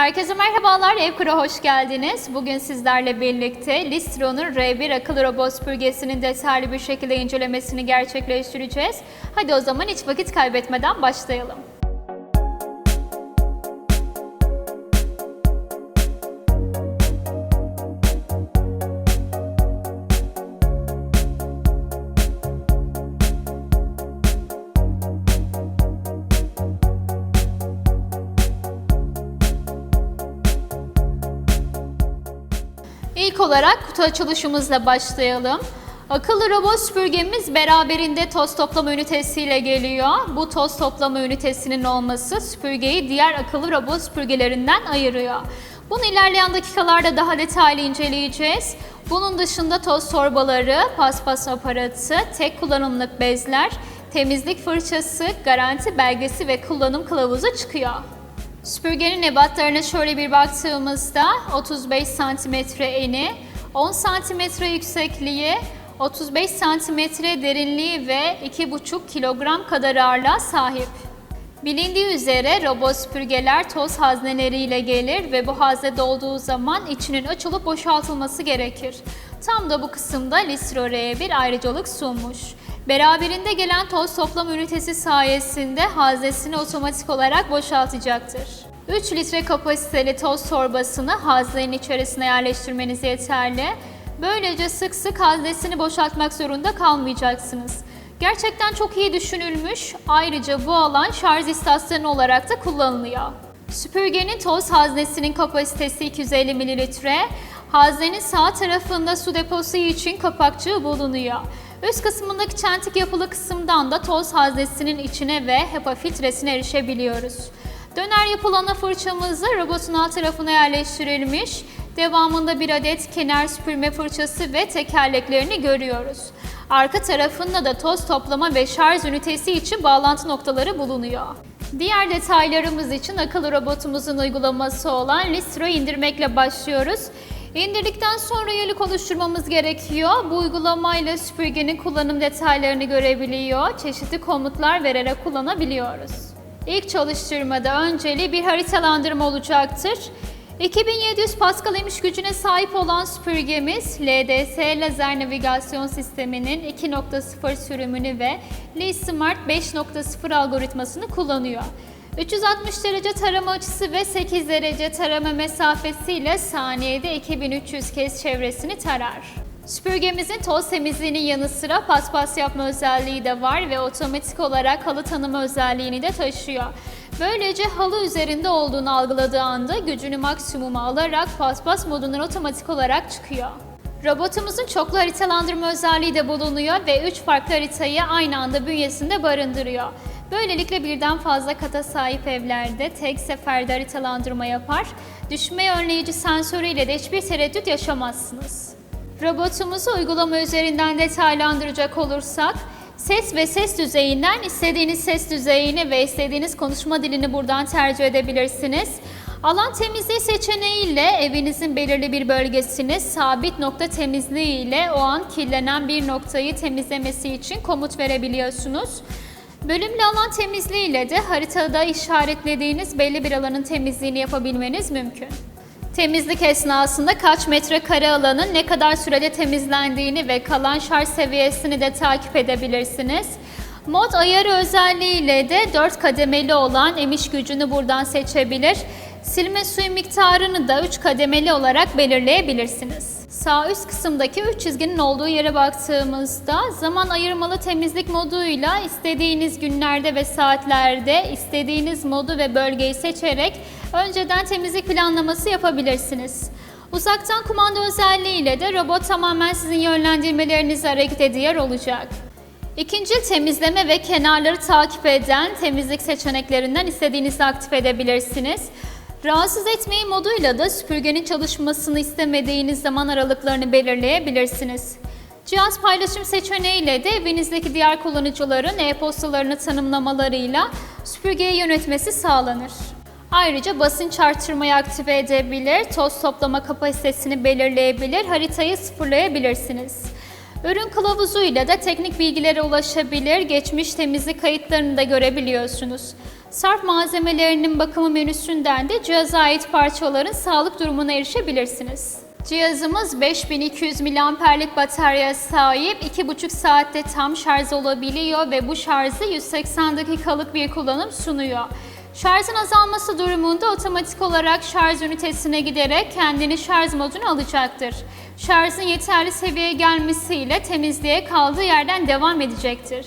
Herkese merhabalar, Evkura hoş geldiniz. Bugün sizlerle birlikte Listro'nun R1 akıllı robot süpürgesinin detaylı bir şekilde incelemesini gerçekleştireceğiz. Hadi o zaman hiç vakit kaybetmeden başlayalım. İlk olarak kutu açılışımızla başlayalım. Akıllı robot süpürgemiz beraberinde toz toplama ünitesiyle geliyor. Bu toz toplama ünitesinin olması süpürgeyi diğer akıllı robot süpürgelerinden ayırıyor. Bunu ilerleyen dakikalarda daha detaylı inceleyeceğiz. Bunun dışında toz torbaları, paspas aparatı, tek kullanımlık bezler, temizlik fırçası, garanti belgesi ve kullanım kılavuzu çıkıyor. Süpürgenin ebatlarına şöyle bir baktığımızda 35 cm eni, 10 cm yüksekliği, 35 cm derinliği ve 2,5 kilogram kadar ağırlığa sahip. Bilindiği üzere robot süpürgeler toz hazneleriyle gelir ve bu hazne dolduğu zaman içinin açılıp boşaltılması gerekir. Tam da bu kısımda Listro R1 ayrıcalık sunmuş. Beraberinde gelen toz toplama ünitesi sayesinde haznesini otomatik olarak boşaltacaktır. 3 litre kapasiteli toz torbasını haznenin içerisine yerleştirmeniz yeterli. Böylece sık sık haznesini boşaltmak zorunda kalmayacaksınız. Gerçekten çok iyi düşünülmüş. Ayrıca bu alan şarj istasyonu olarak da kullanılıyor. Süpürgenin toz haznesinin kapasitesi 250 mililitre. Haznenin sağ tarafında su deposu için kapakçığı bulunuyor. Üst kısmındaki çentik yapılı kısımdan da toz haznesinin içine ve HEPA filtresine erişebiliyoruz. Döner yapılı ana fırçamızı robotun alt tarafına yerleştirilmiş. Devamında bir adet kenar süpürme fırçası ve tekerleklerini görüyoruz. Arka tarafında da toz toplama ve şarj ünitesi için bağlantı noktaları bulunuyor. Diğer detaylarımız için akıllı robotumuzun uygulaması olan Listro indirmekle başlıyoruz. İndirdikten sonra üyelik oluşturmamız gerekiyor. Bu uygulamayla süpürgenin kullanım detaylarını görebiliyor, çeşitli komutlar vererek kullanabiliyoruz. İlk çalıştırmada önceliği bir haritalandırma olacaktır. 2700 Pascal emiş gücüne sahip olan süpürgemiz LDS lazer navigasyon sisteminin 2.0 sürümünü ve Lee Smart 5.0 algoritmasını kullanıyor. 360 derece tarama açısı ve 8 derece tarama mesafesiyle saniyede 2300 kez çevresini tarar. Süpürgemizin toz temizliğinin yanı sıra paspas yapma özelliği de var ve otomatik olarak halı tanıma özelliğini de taşıyor. Böylece halı üzerinde olduğunu algıladığı anda gücünü maksimuma alarak paspas modundan otomatik olarak çıkıyor. Robotumuzun çoklu haritalandırma özelliği de bulunuyor ve 3 farklı haritayı aynı anda bünyesinde barındırıyor. Böylelikle birden fazla kata sahip evlerde tek seferde haritalandırma yapar, düşme önleyici sensörüyle de hiçbir tereddüt yaşamazsınız. Robotumuzu uygulama üzerinden detaylandıracak olursak, ses ve ses düzeyinden istediğiniz ses düzeyini ve istediğiniz konuşma dilini buradan tercih edebilirsiniz. Alan temizliği seçeneğiyle evinizin belirli bir bölgesini sabit nokta temizliği ile o an kirlenen bir noktayı temizlemesi için komut verebiliyorsunuz. Bölümlü alan temizliği ile de haritada işaretlediğiniz belli bir alanın temizliğini yapabilmeniz mümkün. Temizlik esnasında kaç metrekare alanın ne kadar sürede temizlendiğini ve kalan şarj seviyesini de takip edebilirsiniz. Mod ayarı özelliğiyle de 4 kademeli olan emiş gücünü buradan seçebilir. Silme suyu miktarını da 3 kademeli olarak belirleyebilirsiniz. Sağ üst kısımdaki 3 çizginin olduğu yere baktığımızda zaman ayırmalı temizlik moduyla istediğiniz günlerde ve saatlerde istediğiniz modu ve bölgeyi seçerek önceden temizlik planlaması yapabilirsiniz. Uzaktan kumanda özelliğiyle de robot tamamen sizin yönlendirmelerinizi hareket ediyor olacak. İkinci temizleme ve kenarları takip eden temizlik seçeneklerinden istediğinizi aktif edebilirsiniz. Rahatsız etmeyi moduyla da süpürgenin çalışmasını istemediğiniz zaman aralıklarını belirleyebilirsiniz. Cihaz paylaşım seçeneğiyle de evinizdeki diğer kullanıcıların e-postalarını tanımlamalarıyla süpürgeyi yönetmesi sağlanır. Ayrıca basınç artırmayı aktive edebilir, toz toplama kapasitesini belirleyebilir, haritayı sıfırlayabilirsiniz. Ürün kılavuzuyla da teknik bilgilere ulaşabilir, geçmiş temizlik kayıtlarını da görebiliyorsunuz. Sarf malzemelerinin bakımı menüsünden de cihaza ait parçaların sağlık durumuna erişebilirsiniz. Cihazımız 5200 mAh'lik bataryaya sahip, 2,5 saatte tam şarj olabiliyor ve bu şarjı 180 dakikalık bir kullanım sunuyor. Şarjın azalması durumunda otomatik olarak şarj ünitesine giderek kendini şarj moduna alacaktır. Şarjın yeterli seviyeye gelmesiyle temizliğe kaldığı yerden devam edecektir.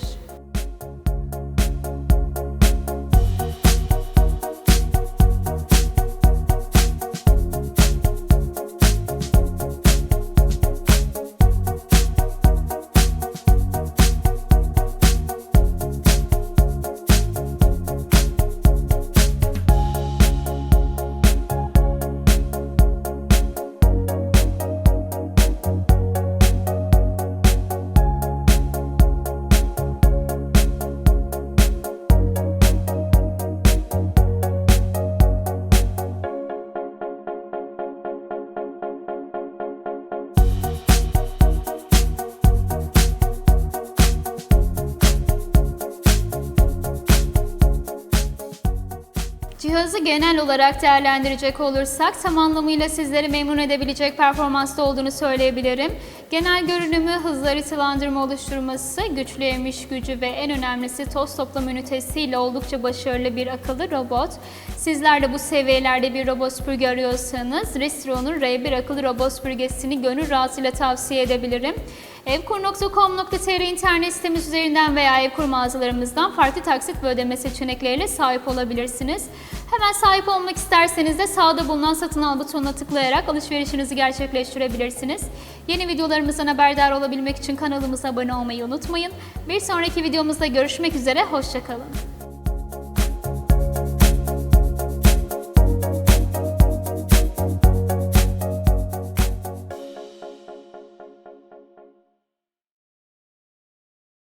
Cihazı genel olarak değerlendirecek olursak tam anlamıyla sizleri memnun edebilecek performansta olduğunu söyleyebilirim. Genel görünümü, hızlı haritalandırma oluşturması, güçlü emiş gücü ve en önemlisi toz toplama ünitesiyle oldukça başarılı bir akıllı robot. Sizler de bu seviyelerde bir robot süpürge arıyorsanız Ristro'nun R1 akıllı robot süpürgesini gönül rahatsıyla tavsiye edebilirim. Evkur.com.tr internet sitemiz üzerinden veya Evkur mağazalarımızdan farklı taksit ve ödeme seçenekleriyle sahip olabilirsiniz. Hemen sahip olmak isterseniz de sağda bulunan satın al butonuna tıklayarak alışverişinizi gerçekleştirebilirsiniz. Yeni videolarımızdan haberdar olabilmek için kanalımıza abone olmayı unutmayın. Bir sonraki videomuzda görüşmek üzere, hoşçakalın.